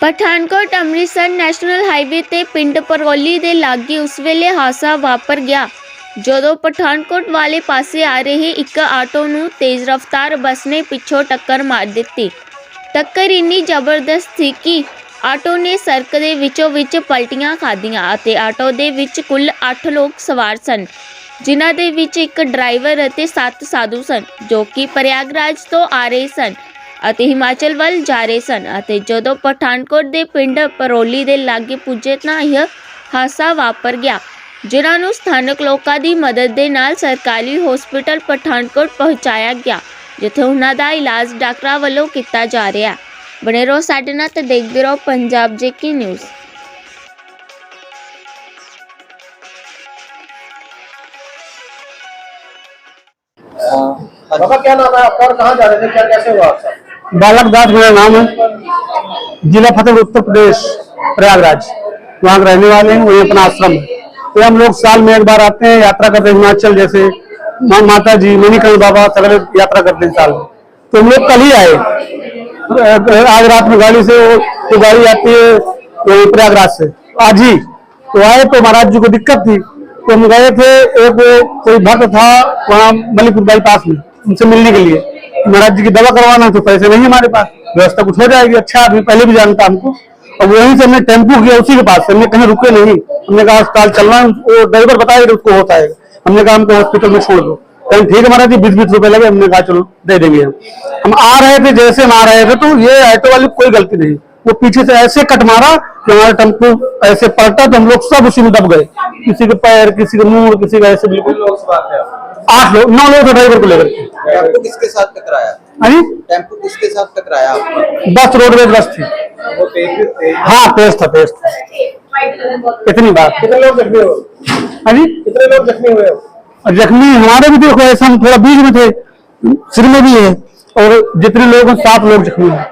Pathankot Amritsar national highway ਤੇ ਪਿੰਡ ਪਰੌਲੀ ਦੇ ਲਾਗੇ ਉਸ ਵੇਲੇ ਹਾਦਸਾ ਵਾਪਰ ਗਿਆ, ਜਦੋਂ ਪਠਾਨਕੋਟ ਵਾਲੇ ਪਾਸੇ ਆ ਰਹੇ ਇੱਕ ਆਟੋ ਨੂੰ ਤੇਜ਼ ਰਫ਼ਤਾਰ ਬੱਸ ਨੇ ਪਿੱਛੋਂ ਟੱਕਰ ਮਾਰ ਦਿੱਤੀ। ਟੱਕਰ ਇੰਨੀ ਜ਼ਬਰਦਸਤ ਸੀ ਕਿ ਆਟੋ ਨੇ ਸੜਕ ਦੇ ਵਿੱਚੋਂ ਵਿੱਚ ਪਲਟੀਆਂ ਖਾਧੀਆਂ ਅਤੇ ਆਟੋ ਦੇ ਵਿੱਚ ਕੁੱਲ 8 ਲੋਕ ਸਵਾਰ ਸਨ, ਜਿਨ੍ਹਾਂ ਦੇ ਵਿੱਚ ਇੱਕ ਡਰਾਈਵਰ ਅਤੇ 7 ਸਾਧੂ ਸਨ, ਜੋ ਕਿ ਪ੍ਰਯਾਗਰਾਜ ਤੋਂ ਆ ਰਹੇ ਸਨ। ਅਤੇ ਹਿਮਾਚਲ ਵੱਲ ਜਾ ਰਹੇ ਸਨ ਅਤੇ ਜਦੋਂ ਪਠਾਨਕੋਟ ਦੇ ਪਿੰਡ ਪਰੋਲੀ ਦੇ ਲਾਗੇ ਪੁੱਜੇ ਤਾਂ ਇਹ ਹਾਦਸਾ ਵਾਪਰ ਗਿਆ ਜਿਨ੍ਹਾਂ ਨੂੰ ਸਥਾਨਕ ਲੋਕਾਂ ਦੀ ਮਦਦ ਦੇ ਨਾਲ ਸਰਕਾਰੀ ਹਸਪੀਟਲ ਪਠਾਨਕੋਟ ਪਹੁੰਚਾਇਆ ਗਿਆ ਜਿੱਥੇ ਉਹਨਾਂ ਦਾ ਇਲਾਜ ਡਾਕਟਰਾਂ ਵੱਲੋਂ ਕੀਤਾ ਜਾ ਰਿਹਾ ਹੈ ਬਣੇ ਰਹੋ ਸਾਡੇ ਨਾਲ ਤੇ ਦੇਖਦੇ ਰਹੋ ਪੰਜਾਬ ਜੇਕੀ ਨਿਊਜ਼ बाबा क्या नाम है आपका और कहाँ जा रहे थे क्या कैसे हुआ आपका बालक दास मेरा नाम है। जिला फतेहपुर, उत्तर प्रदेश, प्रयागराज। वहाँ रहने वाले हैं, वही अपना आश्रम है। तो हम लोग साल में एक बार आते हैं, यात्रा करते हैं हिमाचल, जैसे माँ माता जी मणिकर्ण बाबा, सगले यात्रा करते हैं साल में। तो हम लोग कल ही आए। आज रात में गाड़ी से तो गाड़ी आती है प्रयागराज से। आज ही तो आए तो महाराज जी को दिक्कत थी। तो हम गए थे, एक कोई भक्त था, वहाँ मलिकपुर बाईपास में, उनसे मिलने के लिए। महाराज जी की दवा करवाना तो पैसे नहीं हमारे पास। व्यवस्था कुछ हो जाएगी अच्छा आदमी पहले भी जानता हमको। और वहीं से हमने टेंपू किया उसी के पास से, हमने कहीं रुके नहीं। हमने कहा, अस्पताल चलना वो ड्राइवर बताएगा उसको होता है हमने कहा, हमको हॉस्पिटल में छोड़ दो। कहीं, ठीक है महाराज जी बीस बीस रुपए लगे, हमने कहा, चलो, दे देंगे हम। हम आ रहे थे, जैसे हम आ रहे थे तो ये ऑटो वाली कोई गलती नहीं। वो पीछे से ऐसे कट मारा कि हमारा टेंपू ऐसे पलटा तो हम लोग सब उसी में दब गए। किसी के पैर, किसी के मुँह, किसी का ऐसे बिल्कुल। आठ लोग, नौ लोग थे ड्राइवर को लेकर के। टेम्पो किसके साथ टकराया हाँ जी टेम्पो किसके साथ टकराया आपका बस रोडवेज बस थी वो तेज तेज हाँ तेज था तेज था इतनी बात कितने लोग जख्मी हुए हाँ जी कितने लोग जख्मी हुए हो और जख्मी हमारे भी देखो ऐसा हम थोड़ा बीच में थे सिर में भी है और जितने लोग हैं सात लोग जख्मी हैं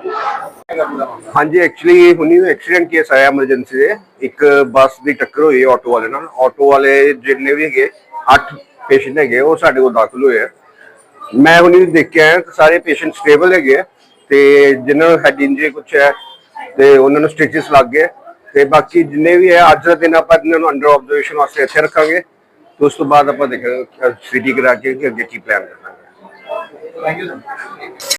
ਹਾਂਜੀ ਐਕਚੁਅਲੀ ਹੁਣੀ ਐਕਸੀਡੈਂਟ ਕੇਸ ਆਇਆ ਐਮਰਜੈਂਸੀ ਦੇ ਇੱਕ ਬੱਸ ਦੀ ਟੱਕਰ ਹੋਈ ਆਟੋ ਵਾਲੇ ਨਾਲ ਆਟੋ ਵਾਲੇ ਜਿੰਨੇ ਵੀ ਹੈਗੇ 8 ਪੇਸ਼ੈਂਟ ਹੈਗੇ ਉਹ ਸਾਡੇ ਕੋਲ ਦਾਖਲ ਹੋਏ ਆ ਮੈਂ ਹੁਣੀ ਦੇਖ ਕੇ ਆਇਆ ਕਿ ਸਾਰੇ ਪੇਸ਼ੈਂਟ ਸਟੇਬਲ ਹੈਗੇ ਆ ਤੇ ਜਿਨ੍ਹਾਂ ਨੂੰ ਹੈਡ ਇੰਜਰੀ ਕੁਛ ਹੈ ਤੇ ਉਹਨਾਂ ਨੂੰ ਸਟਿਚਸ ਲੱਗ ਗਏ ਤੇ ਬਾਕੀ ਜਿੰਨੇ ਵੀ ਹੈ, ਅੱਜ ਦਾ ਦਿਨ ਆਪਾਂ ਇਹਨਾਂ ਨੂੰ ਅੰਡਰ ਆਬਜ਼ਰਵੇਸ਼ਨ ਵਾਸਤੇ ਇੱਥੇ ਰੱਖਾਂਗੇ। ਤੇ ਉਸ ਤੋਂ ਬਾਅਦ ਆਪਾਂ ਦੇਖਾਂਗੇ ਸਿਟੀ ਕਰਾ ਕੇ ਕਿ ਅੱਗੇ ਕੀ ਪਲਾਨ ਕਰਨਾ ਹੈ।